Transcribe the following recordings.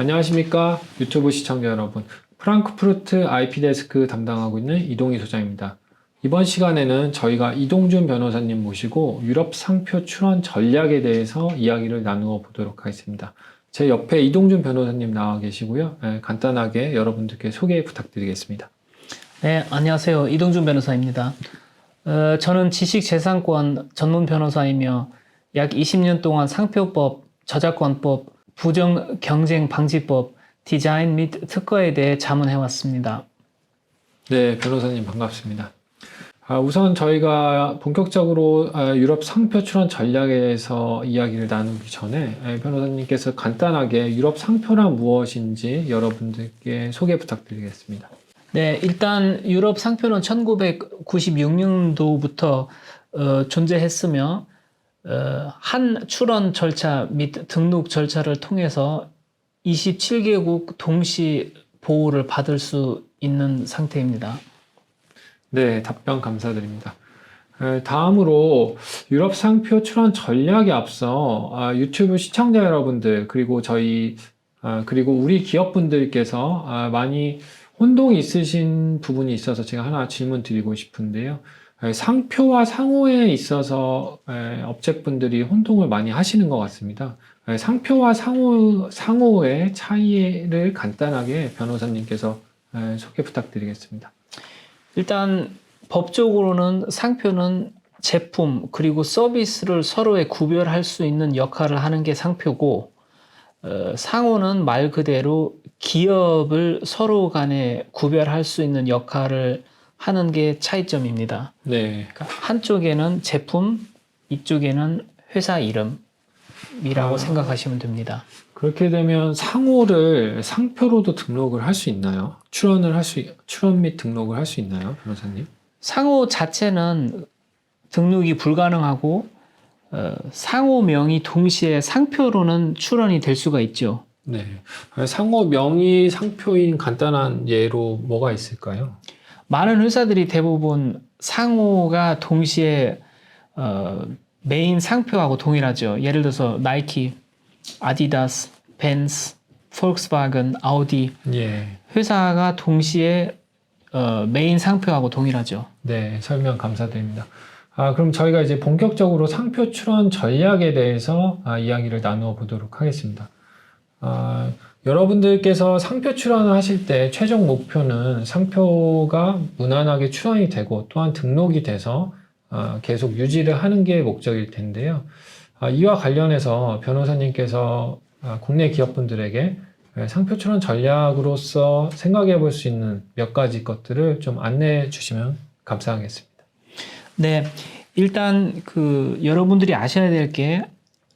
안녕하십니까? 유튜브 시청자 여러분. 프랑크푸르트 IP데스크 담당하고 있는 이동희 소장입니다. 이번 시간에는 저희가 이동준 변호사님 모시고 유럽 상표 출원 전략에 대해서 이야기를 나누어 보도록 하겠습니다. 제 옆에 이동준 변호사님 나와 계시고요. 예, 간단하게 여러분들께 소개 부탁드리겠습니다. 네, 안녕하세요. 이동준 변호사입니다. 어, 저는 지식재산권 전문 변호사이며 약 20년 동안 상표법, 저작권법, 부정 경쟁 방지법, 디자인 및 특허에 대해 자문해 왔습니다. 네, 변호사님 반갑습니다. 아, 우선 저희가 본격적으로 아, 유럽 상표 출원 전략에 대해서 이야기를 나누기 전에 에, 변호사님께서 간단하게 유럽 상표란 무엇인지 여러분들께 소개 부탁드리겠습니다. 네, 일단 유럽 상표는 1996년도부터 어, 존재했으며 어, 한 출원 절차 및 등록 절차를 통해서 27개국 동시 보호를 받을 수 있는 상태입니다. 네, 답변 감사드립니다. 에, 다음으로 유럽 상표 출원 전략에 앞서 아, 유튜브 시청자 여러분들 그리고 저희 아, 그리고 우리 기업분들께서 아, 많이 혼동이 있으신 부분이 있어서 제가 하나 질문 드리고 싶은데요. 에, 상표와 상호에 있어서 에, 업체분들이 혼동을 많이 하시는 것 같습니다. 에, 상표와 상호, 상호의 차이를 간단하게 변호사님께서 에, 소개 부탁드리겠습니다. 일단 법적으로는 상표는 제품 그리고 서비스를 서로에 구별할 수 있는 역할을 하는 게 상표고 어, 상호는 말 그대로 기업을 서로 간에 구별할 수 있는 역할을 하는 게 차이점입니다. 네. 그러니까 한쪽에는 제품, 이쪽에는 회사 이름이라고 아. 생각하시면 됩니다. 그렇게 되면 상호를 상표로도 등록을 할 수 있나요? 출원을 할 수, 출원 및 등록을 할 수 있나요, 변호사님? 상호 자체는 등록이 불가능하고 어, 상호명이 동시에 상표로는 출원이 될 수가 있죠. 네. 상호 명의 상표인 간단한 예로 뭐가 있을까요? 많은 회사들이 대부분 상호가 동시에 어, 메인 상표하고 동일하죠. 예를 들어서 나이키, 아디다스, 벤츠, 폴크스바겐, 아우디 예. 회사가 동시에 어, 메인 상표하고 동일하죠. 네, 설명 감사드립니다. 아, 그럼 저희가 이제 본격적으로 상표 출원 전략에 대해서 아, 이야기를 나누어 보도록 하겠습니다. 아, 여러분들께서 상표 출원을 하실 때 최종 목표는 상표가 무난하게 출원이 되고 또한 등록이 돼서 아, 계속 유지를 하는 게 목적일 텐데요. 아, 이와 관련해서 변호사님께서 아, 국내 기업분들에게 네, 상표 출원 전략으로서 생각해 볼 수 있는 몇 가지 것들을 좀 안내해 주시면 감사하겠습니다. 네, 일단 그 여러분들이 아셔야 될 게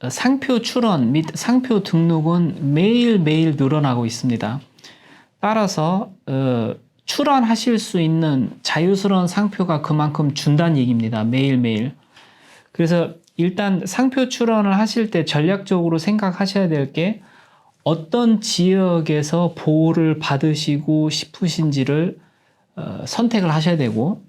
상표 출원 및 상표 등록은 매일 매일 늘어나고 있습니다. 따라서 어, 출원하실 수 있는 자유스러운 상표가 그만큼 준다는 얘기입니다. 매일 매일. 그래서 일단 상표 출원을 하실 때 전략적으로 생각하셔야 될 게 어떤 지역에서 보호를 받으시고 싶으신지를 어, 선택을 하셔야 되고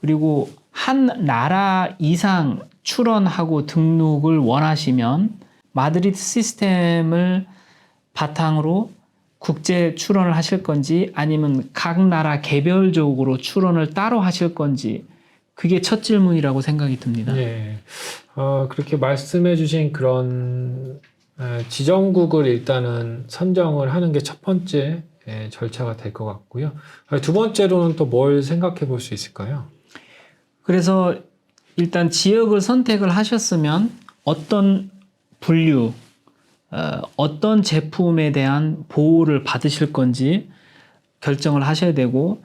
그리고 한 나라 이상 출원하고 등록을 원하시면 마드리드 시스템을 바탕으로 국제 출원을 하실 건지 아니면 각 나라 개별적으로 출원을 따로 하실 건지 그게 첫 질문이라고 생각이 듭니다. 예. 어, 그렇게 말씀해 주신 그런 에, 지정국을 일단은 선정을 하는 게 첫 번째 에, 절차가 될 것 같고요. 아, 두 번째로는 또 뭘 생각해 볼 수 있을까요? 그래서 일단 지역을 선택을 하셨으면 어떤 분류, 어, 어떤 제품에 대한 보호를 받으실 건지 결정을 하셔야 되고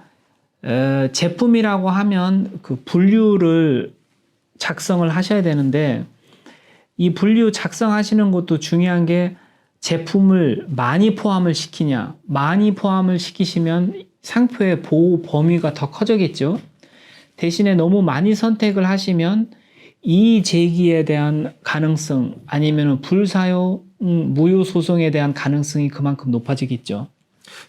에, 제품이라고 하면 그 분류를 작성을 하셔야 되는데 이 분류 작성하시는 것도 중요한 게 제품을 많이 포함을 시키냐 많이 포함을 시키시면 상표의 보호 범위가 더 커져겠죠. 대신에 너무 많이 선택을 하시면 이의 제기에 대한 가능성 아니면 불사용 음, 무효 소송에 대한 가능성이 그만큼 높아지겠죠.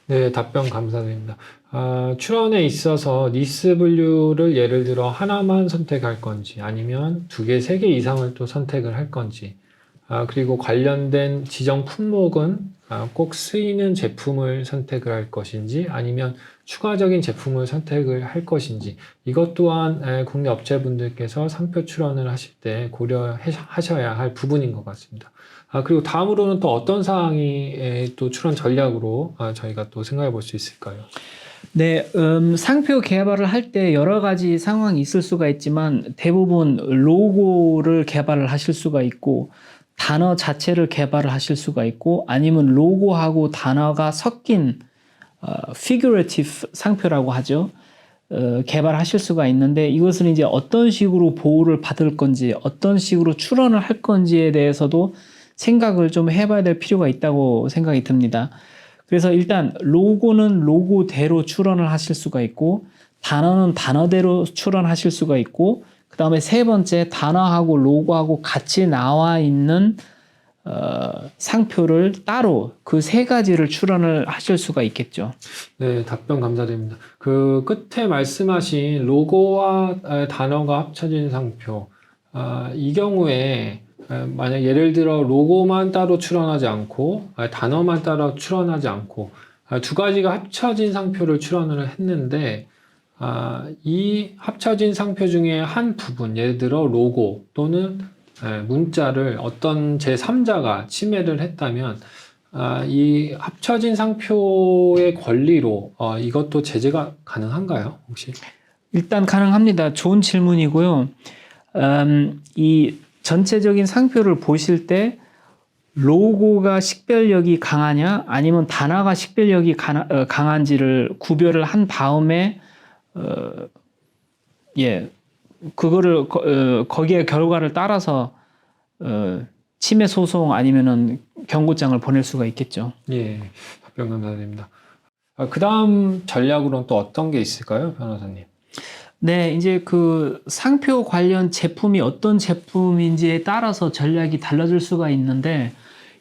네, 답변 감사드립니다. 아, 출원에 있어서 니스 분류를 예를 들어 하나만 선택할 건지 아니면 두 개, 세 개 이상을 또 선택을 할 건지 아, 그리고 관련된 지정 품목은 아, 꼭 쓰이는 제품을 선택을 할 것인지 아니면 추가적인 제품을 선택을 할 것인지 이것 또한 에, 국내 업체분들께서 상표 출원을 하실 때 고려하셔야 할 부분인 것 같습니다. 아, 그리고 다음으로는 또 어떤 사항이 에, 또 출원 전략으로 아, 저희가 또 생각해 볼 수 있을까요? 네, 음, 상표 개발을 할 때 여러 가지 상황이 있을 수가 있지만 대부분 로고를 개발을 하실 수가 있고 단어 자체를 개발을 하실 수가 있고 아니면 로고하고 단어가 섞인 어, figurative 상표라고 하죠. 어, 개발하실 수가 있는데 이것은 이제 어떤 식으로 보호를 받을 건지 어떤 식으로 출원을 할 건지에 대해서도 생각을 좀 해봐야 될 필요가 있다고 생각이 듭니다. 그래서 일단 로고는 로고대로 출원을 하실 수가 있고 단어는 단어대로 출원하실 수가 있고 그 다음에 세 번째 단어하고 로고하고 같이 나와 있는 어, 상표를 따로 그 세 가지를 출원을 하실 수가 있겠죠. 네, 답변 감사드립니다. 그 끝에 말씀하신 로고와 에, 단어가 합쳐진 상표, 아, 이 경우에 에, 만약 예를 들어 로고만 따로 출원하지 않고 아, 단어만 따로 출원하지 않고 아, 두 가지가 합쳐진 상표를 출원을 했는데 아, 이 합쳐진 상표 중에 한 부분, 예를 들어 로고 또는 에, 문자를 어떤 제3자가 침해를 했다면 아, 이 합쳐진 상표의 권리로 어, 이것도 제재가 가능한가요? 혹시? 일단 가능합니다. 좋은 질문이고요. 음, 이 전체적인 상표를 보실 때 로고가 식별력이 강하냐 아니면 단어가 식별력이 강, 어, 강한지를 구별을 한 다음에 어, 예 그거를 거, 어, 거기에 결과를 따라서 어, 침해 소송 아니면은 경고장을 보낼 수가 있겠죠. 예, 답변 감사드립니다. 아, 그 다음 전략으로는 또 어떤 게 있을까요, 변호사님? 네, 이제 그 상표 관련 제품이 어떤 제품인지에 따라서 전략이 달라질 수가 있는데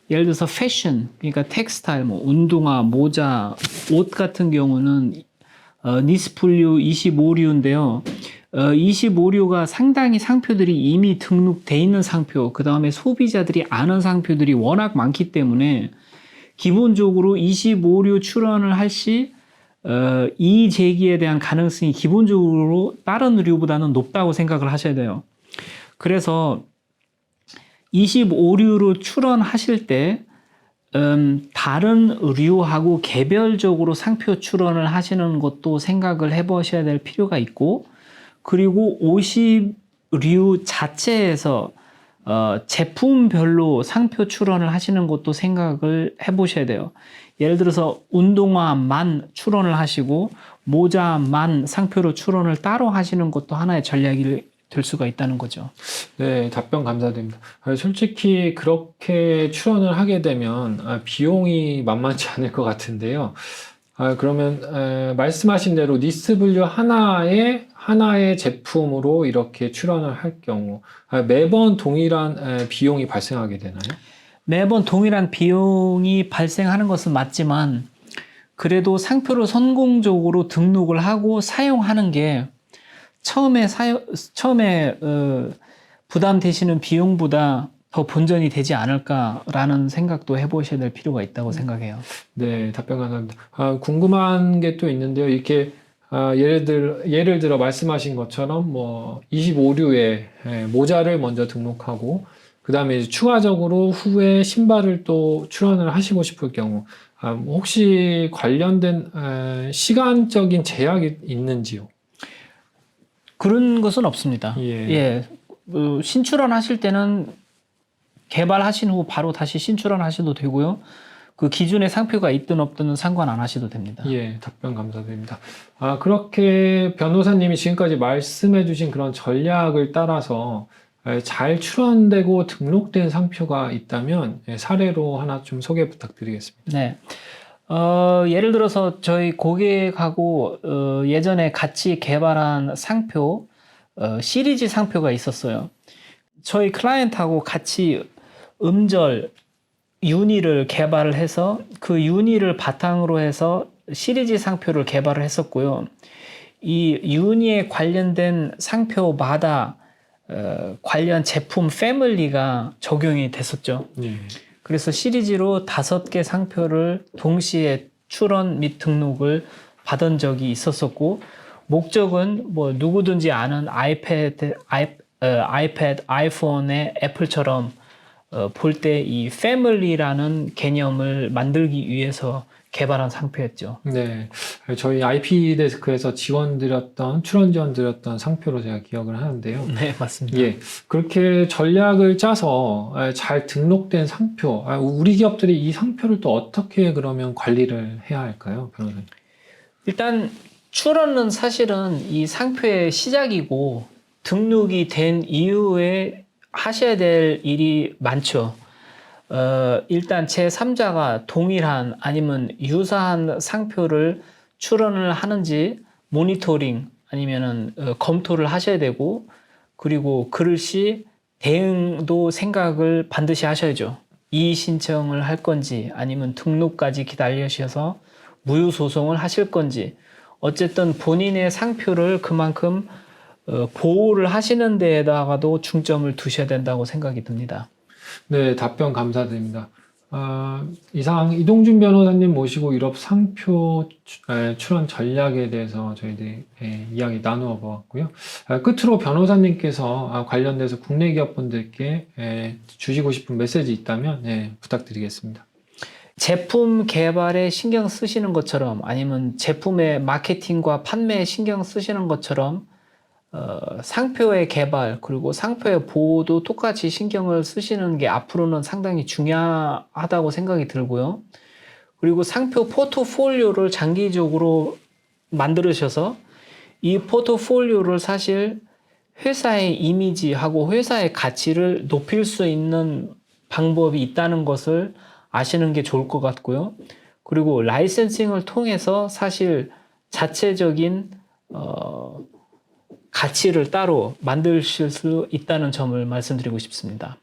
예를 들어서 패션, 그러니까 텍스타일, 뭐 운동화, 모자, 옷 같은 경우는 어, 니스폴류 25류인데요. 어, 25류가 상당히 상표들이 이미 등록돼 있는 상표, 그 다음에 소비자들이 아는 상표들이 워낙 많기 때문에 기본적으로 25류 출원을 할 시, 어, 제기에 대한 가능성이 기본적으로 다른 류보다는 높다고 생각을 하셔야 돼요. 그래서 25류로 출원하실 때, 음, 다른 류하고 개별적으로 상표 출원을 하시는 것도 생각을 해 보셔야 될 필요가 있고, 그리고 50류 자체에서 어, 제품별로 상표 출원을 하시는 것도 생각을 해 보셔야 돼요. 예를 들어서 운동화만 출원을 하시고 모자만 상표로 출원을 따로 하시는 것도 하나의 전략이 될 수가 있다는 거죠. 네, 답변 감사드립니다. 아, 솔직히 그렇게 출원을 하게 되면 아, 비용이 만만치 않을 것 같은데요. 아, 그러면 에, 말씀하신 대로 니스블류 하나의 하나의 제품으로 이렇게 출원을 할 경우 아, 매번 동일한 에, 비용이 발생하게 되나요? 매번 동일한 비용이 발생하는 것은 맞지만 그래도 상표를 성공적으로 등록을 하고 사용하는 게 처음에 사용 처음에 어, 부담되시는 비용보다 더 본전이 되지 않을까라는 생각도 해보셔야 될 필요가 있다고 생각해요. 네, 답변 감사합니다. 아, 궁금한 게 또 있는데요. 이렇게 아, 예를 들 예를 들어 말씀하신 것처럼 뭐 25류의 모자를 먼저 등록하고 그 다음에 추가적으로 후에 신발을 또 출원을 하시고 싶을 경우 아, 혹시 관련된 에, 시간적인 제약이 있는지요? 그런 것은 없습니다. 예. 예, 어, 신출원 하실 때는 개발하신 후 바로 다시 신출원 하셔도 되고요. 그 기존의 상표가 있든 없든 상관 안 하셔도 됩니다. 예, 답변 감사드립니다. 아, 그렇게 변호사님이 지금까지 말씀해 주신 그런 전략을 따라서 에, 잘 출원되고 등록된 상표가 있다면 예, 사례로 하나 좀 소개 부탁드리겠습니다. 네. 어, 예를 들어서 저희 고객하고 어, 예전에 같이 개발한 상표, 어, 시리즈 상표가 있었어요. 저희 클라이언트하고 같이 음절 유니를 개발을 해서 그 유니를 바탕으로 해서 시리즈 상표를 개발을 했었고요. 이 유니에 관련된 상표마다 어, 관련 제품 패밀리가 적용이 됐었죠. 예. 그래서 시리즈로 다섯 개 상표를 동시에 출원 및 등록을 받은 적이 있었었고 목적은 뭐 누구든지 아는 아이패드, 아이, 어, 아이패드, 아이폰의 애플처럼 어, 볼 때 이 패밀리라는 개념을 만들기 위해서 개발한 상표였죠. 네, 저희 IP 데스크에서 지원 드렸던 출원 지원 드렸던 상표로 제가 기억을 하는데요. 네, 맞습니다. 예, 그렇게 전략을 짜서 아, 잘 등록된 상표, 아, 우리 기업들이 이 상표를 또 어떻게 그러면 관리를 해야 할까요, 변호사님? 일단 출원은 사실은 이 상표의 시작이고 등록이 된 이후에 하셔야 될 일이 많죠. 어, 일단 제3자가 동일한 아니면 유사한 상표를 출원을 하는지 모니터링 아니면은 어, 검토를 하셔야 되고 그리고 그릇이 대응도 생각을 반드시 하셔야죠. 이의 신청을 할 건지 아니면 등록까지 기다리셔서 무효 소송을 하실 건지 어쨌든 본인의 상표를 그만큼 어, 보호를 하시는 데에다가도 중점을 두셔야 된다고 생각이 듭니다. 네, 답변 감사드립니다. 아, 이상 이동준 변호사님 모시고 유럽 상표 추- 에, 출원 전략에 대해서 저희들이 예, 이야기 나누어 보았고요. 아, 끝으로 변호사님께서 아, 관련돼서 국내 기업분들께 예, 주시고 싶은 메시지 있다면 예, 부탁드리겠습니다. 제품 개발에 신경 쓰시는 것처럼 아니면 제품의 마케팅과 판매에 신경 쓰시는 것처럼 어, 상표의 개발 그리고 상표의 보호도 똑같이 신경을 쓰시는 게 앞으로는 상당히 중요하다고 생각이 들고요. 그리고 상표 포트폴리오를 장기적으로 만들으셔서 이 포트폴리오를 사실 회사의 이미지하고 회사의 가치를 높일 수 있는 방법이 있다는 것을 아시는 게 좋을 것 같고요. 그리고 라이센싱을 통해서 사실 자체적인 어, 가치를 따로 만드실 수 있다는 점을 말씀드리고 싶습니다.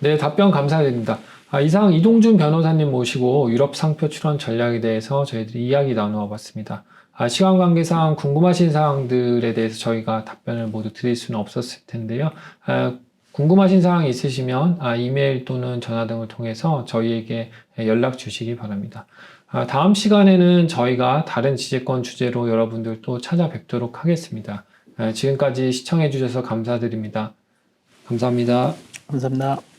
네, 답변 감사드립니다. 아, 이상 이동준 변호사님 모시고 유럽 상표 출원 전략에 대해서 저희들이 이야기 나누어 봤습니다. 아, 시간 관계상 궁금하신 사항들에 대해서 저희가 답변을 모두 드릴 수는 없었을 텐데요. 아, 궁금하신 사항이 있으시면 아, 이메일 또는 전화 등을 통해서 저희에게 연락 주시기 바랍니다. 아, 다음 시간에는 저희가 다른 지재권 주제로 여러분들 또 찾아뵙도록 하겠습니다. 아, 지금까지 시청해 주셔서 감사드립니다. 감사합니다. 감사합니다.